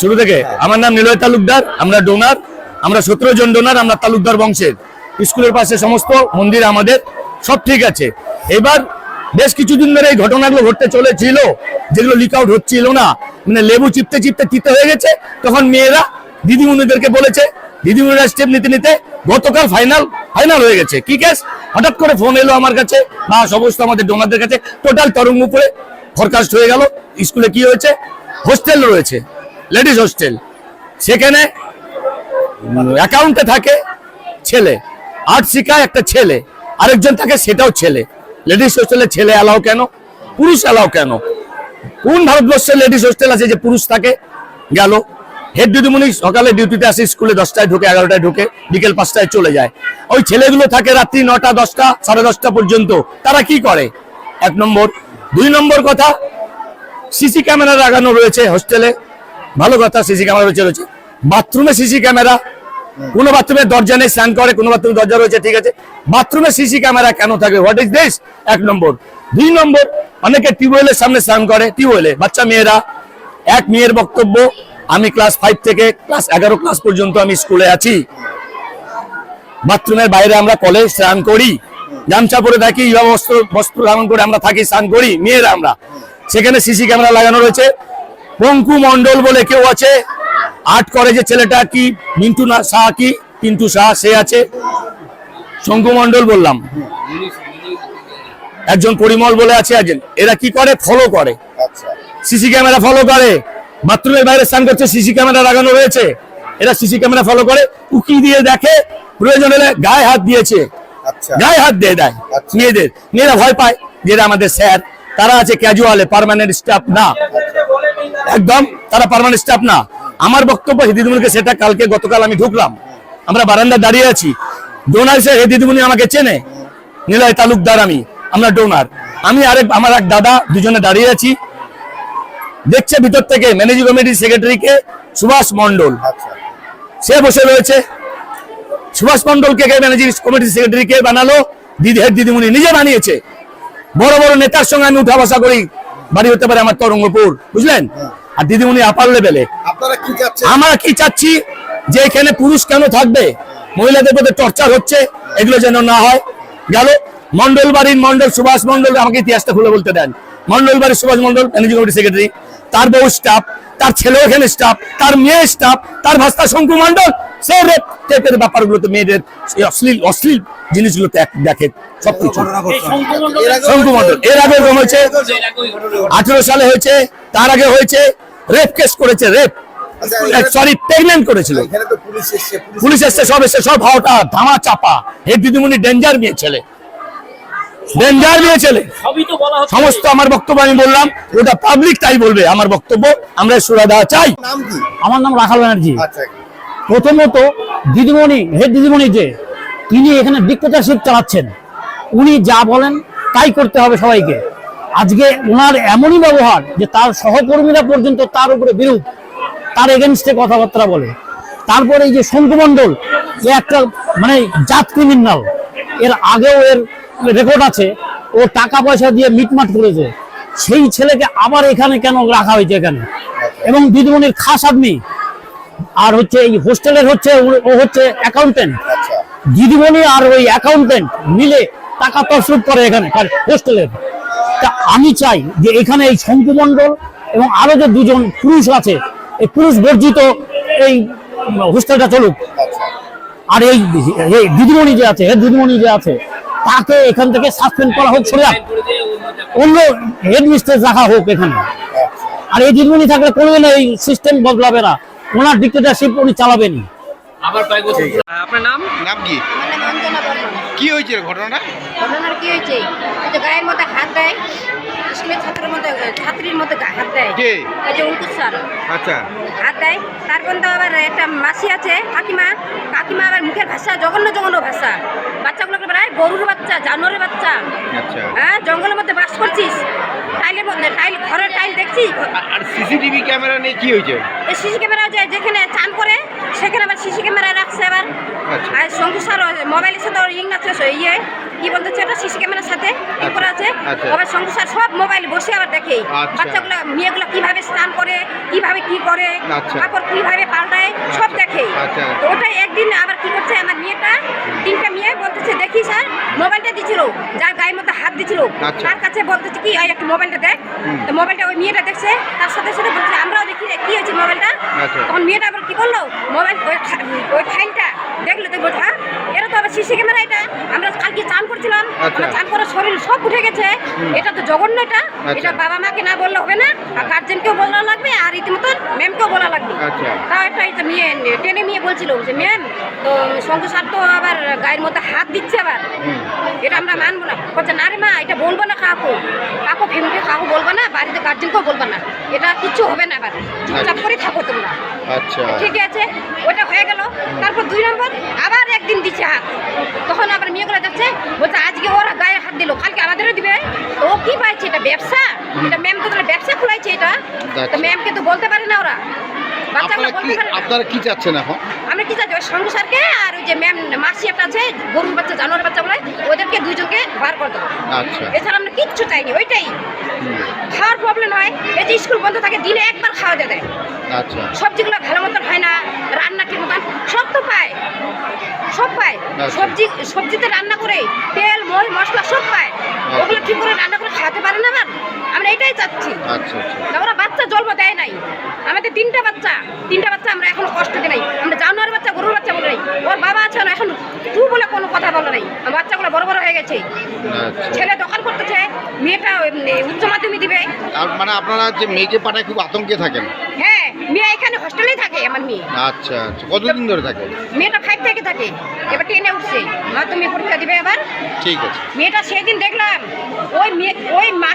শুরু থেকে। আমার নাম নিলয় তালুকদার আমরা ডোনার আমরা সতেরো জন ডোনার আমরা তালুকদার বংশের। স্কুলের পাশে সমস্ত মন্দির আমাদের সব ঠিক আছে। এবার বেশ কিছুদিন ধরে এই ঘটনাগুলো ঘটতে চলেছিল যেগুলো লিক আউট হচ্ছিল না। মানে লেবু চিপতে চিপতে তিতে হয়ে গেছে তখন মেয়েরা দিদিমণিদেরকে বলেছে দিদিমণিরা স্টেপ নিতে নিতে গতকাল ফাইনাল ফাইনাল হয়ে গেছে। কি কেস হঠাৎ করে ফোন এলো আমার কাছে বা সমস্ত আমাদের ডোনারদের কাছে টোটাল তরঙ্গপুরে ফরকাস্ট হয়ে গেল। স্কুলে কি হয়েছে? হোস্টেল রয়েছে, লেডিস হোস্টেল। সেখানে অ্যাকাউন্টে থাকে ছেলে আর্ট শিখায় একটা ছেলে, আরেকজন থাকে সেটাও ছেলে। লেডিস হোস্টেলে ছেলে অ্যালাও কেন? পুরুষ অ্যালাও কেন? কোন ভারতবর্ষের লেডিস হোস্টেল আছে যে পুরুষ থাকে? গেল। হেড দিদিমণি সকালে ডিউটিতে আসে, স্কুলে দশটায় ঢুকে, এগারোটায় ঢুকে, বিকেল পাঁচটায় চলে যায়। ওই ছেলেগুলো থাকে রাত্রি নটা, দশটা, সাড়ে দশটা পর্যন্ত। তারা কি করে? এক নম্বর। দুই নম্বর কথা সিসি ক্যামেরা লাগানো রয়েছে হোস্টেলে। ভালো কথা, সিসি ক্যামেরা রয়েছে রয়েছে। বাথরুমে সিসি ক্যামেরা, কোনো বাথরুমে দরজা নেই, স্নান করে, কোনো বাথরুমে দরজা রয়েছে, ঠিক আছে। বাথরুমে সিসি ক্যামেরা কেন থাকে হোয়াট ইজ দিস এক নম্বর। দুই নম্বর, অনেকে টিউবওয়েলের সামনে স্নান করে, টিউবওয়েলে, বাচ্চা মেয়েরা। এক মেয়ের বক্তব্য, আমি ক্লাস ফাইভ থেকে ক্লাস এগারো ক্লাস পর্যন্ত আমি স্কুলে আছি। বাথরুমের বাইরে আমরা কলে স্নান করি। গামছা পরে থাকি বস্ত্র ধারণ করে আমরা থাকি, স্নান করি, মেয়েরা আমরা। সেখানে সিসি ক্যামেরা লাগানো রয়েছে। পঙ্কু মন্ডল বলে কেউ আছে। আর্ট করে যে ছেলেটা কি? মিন্টু না শাহ কি? পিন্টু শাহ সে আছে। শঙ্কু মন্ডল বললাম। একজন পরিমল বলে আছে একজন। এরা কি করে? ফলো করে। আচ্ছা। সিসি ক্যামেরা ফলো করে। বাথরুমের বাইরে স্নান করছে সিসি ক্যামেরা লাগানো রয়েছে। এরা সিসি ক্যামেরা ফলো করে। উকি দিয়ে দেখে প্রয়োজন হলে গায়ে হাত দিয়েছে। আচ্ছা। গায়ে হাত দিয়ে দেয় আচ্ছা। মেয়েদের। মেয়েরা ভয় পায় যেটা আমাদের স্যার। তারা আছে ক্যাজুয়ালে পার্মানেন্ট স্টাফ না। একদম তারা পার্মানেন্ট স্টাফ না। আমার বক্তব্য হে দিদিমণিকে সেটা কালকে গতকাল আমি ঢুকলাম। আমরা বারান্দা দাঁড়িয়ে আছি। ডোনার হে দিদিমণি আমাকে চেনে। নিলয় তালুকদার আমি আমরা ডোনার আমি আরেক আমার এক দাদা দুজনে দাঁড়িয়ে আছি। দেখছে ভিতর থেকে ম্যানেজিং কমিটির সেক্রেটারিকে সুভাষ মন্ডল আচ্ছা। সে বসে রয়েছে। সুভাষ মন্ডলকে কে ম্যানেজিং কমিটির সেক্রেটারি কে বানালো? দিদি হেড দিদিমণি নিজে বানিয়েছে। বড় বড় নেতার সঙ্গে আমি উঠা বসা করি। বাড়ি হতে পারে আমার তরঙ্গপুর বুঝলেন? আর দিদিমণি আপার লেভেলে আমরা কি চাচ্ছি? যে এখানে পুরুষ কেন থাকবে? মহিলাদের প্রতি টর্চার হচ্ছে এগুলো যেন না হয়। গেল। মন্ডল বাড়ির মন্ডল সুভাষ মন্ডল আমাকে ইতিহাসটা খুলে বলতে দেন। মন্ডল বাড়ির Subhash Mondal managing committee secretary তার বউ স্টাফ তার ছেলেও এখানে স্টাফ তার মেয়ে স্টাফ তার ভাস্তা শঙ্কু মন্ডল সে রেপ টেপের ব্যাপারগুলোতে মেয়েদের অশ্লীল অশ্লীল জিনিসগুলো দেখে সবকিছু। এর আগে এর আগে হয়েছে। আঠেরো সালে হয়েছে তার আগে হয়েছে রেপ কেস করেছে রেপ। সরি প্রেগনেন্ট করেছিল। পুলিশ এসছে পুলিশ পুলিশ এসছে সব এসছে সব ভাওটা ধামা চাপা। হে দিদিমণি ডেঞ্জার মেয়ে ছেলে। ডেঞ্জার মেয়ে ছেলে। সবই তো বলা হচ্ছে। সমস্ত আমার বক্তব্য আমি বললাম ওটা পাবলিক তাই বলবে। আমার বক্তব্য আমরা সুরাধা চাই। আমার নাম রাখাল ব্যানার্জি। আচ্ছা প্রথমত দিদিমণি হেড দিদিমণি যে, তিনি এখানে ডিক্টেটারশিপ চালাচ্ছেন। উনি যা বলেন তাই করতে হবে সবাইকে। আজকে ওনার এমনই ব্যবহার যে তার সহকর্মীরা পর্যন্ত তার উপরে বিরূপ, তার এগেনস্টে কথাবার্তা বলে। তারপরে এই যে শঙ্কুমণ্ডল এ একটা মানে জাত ক্রিমিনাল এর আগেও এর রেকর্ড আছে, ও টাকা পয়সা দিয়ে মিটমাট করেছে। সেই ছেলেকে আবার এখানে কেন রাখা হয়েছে এখানে? এবং দিদিমণির খাস আদমি আর হচ্ছে এই হোস্টেলের হচ্ছে ও- হচ্ছে অ্যাকাউন্টেন্ট আচ্ছা। দিদিমণি আর ওই অ্যাকাউন্টেন্ট মিলে টাকা তসরুপ করে এখানে হোস্টেলের। তা আমি চাই যে এখানে এই শঙ্কুমণ্ডল এবং আরও যে দুজন পুরুষ আছে এই পুরুষ বর্জিত এই হোস্টেলটা চলুক। আচ্ছা। আর এই এই দিদিমণি যে আছে হেড দিদিমণি যে আছে তাকে এখান থেকে সাসপেন্ড করা হোক সরে অন্য হেড মিস্ট্রেস রাখা হোক এখানে। আর এই দিদিমণি থাকলে কোনোদিন এই সিস্টেম বদলাবে না। ওনার ডিক্টেটারশিপ উনি চালাবেন। আবার কয়েক বছর আপনার নাম? নাম কি? কি হয়েছে ঘটনাটা? ঘটনার কি হয়েছে? গায়ের মধ্যে হাত দেয়। ছাত্রের মধ্যে ছাত্রীর মধ্যে হাত দেয়। কে? এই যে অঙ্কুশ স্যার। আচ্ছা। হাত দেয়। তারপর তো আবার একটা মাসি আছে কাকিমা। কাকিমা আবার মুখের ভাষা জঘন্য জঘন্য ভাষা। বাচ্চাগুলোকে প্রায় গরুর বাচ্চা জানোয়ারের বাচ্চা। আচ্ছা। হ্যাঁ জঙ্গলের মধ্যে বাস করছিস? টাইলের মধ্যে টাইল ঘরের টাইল দেখছি। আর সিসিটিভি ক্যামেরা নিয়ে কি হয়েছে? এই সিসি ক্যামেরা যে যেখানে চান করে সেখানে আবার সিসি ক্যামেরা রাখছে আবার। আচ্ছা। আর স্যার মোবাইলের সাথে ইং আছে ইয়ে। কি বলতেছে এটা সিসি ক্যামেরার সাথে ই করা আছে আচ্ছা। আবার স্যার সব মোবাইল বসে আবার দেখে আচ্ছা। বাচ্চাগুলো মেয়েগুলো কীভাবে স্নান করে কীভাবে কি করে আচ্ছা। কাপড় কীভাবে পাল্টায় সব দেখে আচ্ছা। তো ওটাই একদিন আবার কি করছে আমার মেয়েটা তিনটা মেয়ে বলতেছে দেখি স্যার মোবাইলটা দিছিল যার গায়ের মধ্যে হাত দিছিল আচ্ছা। তার কাছে বলতেছে কি একটু মোবাইলটা দেখ তো মোবাইলটা ওই মেয়েটা দেখছে তার সাথে সাথে বলছে আমরাও দেখি কি হয়েছে মোবাইলটা আচ্ছা। তখন মেয়েটা আবার কি করল মোবাইল ওই ফাইলটা দেখল তো বলছে হ্যাঁ সিসি ক্যামেরা এটা। আমরা কালকে চান করছিলাম আচ্ছা। আমার চান করার শরীর সব উঠে গেছে। এটা তো জঘন্য এটা। আচ্ছা। এটা বাবা মাকে না বললে হবে না আর গার্জেনকেও বলা লাগবে আর রীতিমতন ম্যামকেও বলা লাগবে। আচ্ছা। তাও একটা এটা মেয়ে টেনে মেয়ে বলছিল যে ম্যাম তো স্যার তো আবার গায়ের মধ্যে হাত দিচ্ছে আবার। এটা আমরা মানবো না। বলছে না রে মা এটা বলব না কাকু কাকু ফ্যামিলি কাকু বলব না বাড়িতে গার্জেনকেও বলব না। এটা কিচ্ছু হবে না আবার। চুপচাপ করে থাকো তোমরা। আচ্ছা। ঠিক আছে ওটা হয়ে গেল। তারপর দুই নম্বর আবার একদিন দিচ্ছে হাত। তখন আবার মেয়েগুলো যাচ্ছে বলছে আজকে ওরা গায়ে হাত দিল কালকে আমাদেরও দিবে। তো ও কি পাইছে এটা ব্যবসা? এটা ম্যাম তো ব্যবসা খুলাইছে এটা? তো আচ্ছা। ম্যামকে তো বলতে পারে না ওরা। বাচ্চাগুলো আপনারা বলতে পারে আপনারা কি চাচ্ছেন এখন? আমরা কি চাচ্ছি ওই সঙ্গু স্যারকে আর ওই যে ম্যাম মাসি একটা আছে গরুর বাচ্চা জানোয়ার ওদেরকে দুইজনকে বার করে দেবো। আচ্ছা। এছাড়া আমরা কিচ্ছু চাইনি ওইটাই। খাওয়ার প্রবলেম হয় এই যে স্কুল বন্ধ থাকে দিনে একবার খাওয়া দেয় আচ্ছা। সবজিগুলো ভালো মতন হয় না রান্না ঠিক মতন সব তো পায় সব পায় আচ্ছা। সবজি সবজিতে রান্না করে তেল মই মশলা সব পায়। ওগুলো ঠিক করে রান্না করে খাওয়াতে পারে না ম্যাম আমরা এটাই চাচ্ছি। আচ্ছা আচ্ছা। ওরা বাচ্চা জন্ম দেয় নাই। আমাদের তিনটা বাচ্চা তিনটা বাচ্চা আমরা এখনও কষ্ট দিই নাই। আমরা জানোয়ার বাচ্চা গরুর বাচ্চা বলে নাই। ওর বাবা আছে না এখন তু বলে কোনো কথা বলে নাই। বাচ্চাগুলো বড় বড় হয়ে গেছে। আচ্ছা। ছেলে দোকান করতেছে মেয়েটা উচ্চ মাধ্যমিক দিবে। মানে আপনারা যে মেয়েকে পাঠায় খুব আতঙ্কে থাকেন? হ্যাঁ মেয়ে এখানে হোস্টেলেই থাকে আমার মেয়ে। আচ্ছা আচ্ছা। কতদিন ধরে থাকে? মেয়েটা ফাইভ থেকে থাকে। এবার টেনে উঠছে। মাধ্যমিক পরীক্ষা দিবে এবার ঠিক আছে। মেয়েটা সেদিন দেখলাম ওই মেয়ে ওই মা